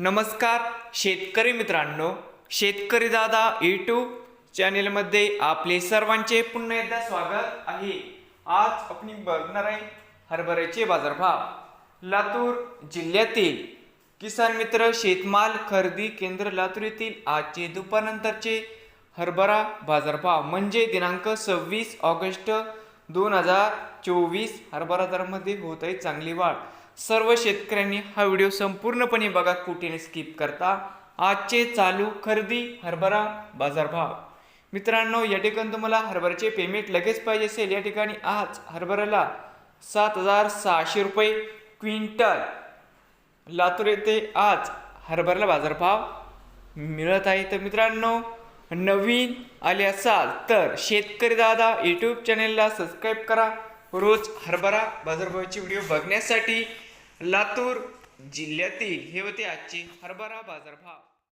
नमस्कार शेतकरी मित्रांनो. शेतकरी दादा यूट्यूब चॅनेलमध्ये आपले सर्वांचे पुन्हा एकदा स्वागत आहे. आज आपण बघणार आहे हरभऱ्याचे बाजारभाव. लातूर जिल्ह्यातील किसान मित्र शेतमाल खरेदी केंद्र लातूर येथील आजचे दुपारनंतरचे हरभरा बाजारभाव. म्हणजे दिनांक सव्वीस ऑगस्ट दोन हजार चोवीस. हरभरा दरामध्ये होत आहे चांगली वाढ. सर्व शेतकऱ्यांनी हा व्हिडिओ संपूर्णपणे बघा कुठेने स्किप करता. आजचे चालू खरेदी हरभरा बाजारभाव. मित्रांनो या ठिकाणी तुम्हाला हरभऱ्याचे पेमेंट लगेच पाहिजे असेल. या ठिकाणी आज हरभऱ्याला सात हजार सहाशे रुपये क्विंटल. लातूर येथे आज हरभऱ्याला बाजारभाव मिळत आहे. तर मित्रांनो नवीन आले असाल तर शेतकरी दादा यूट्यूब चॅनेलला सबस्क्राईब करा. रोज हरभरा बाजारभावाचे व्हिडिओ बघण्यासाठी लातूर जिल्ह्यातील हे होते आजचे हरभरा बाजारभाव.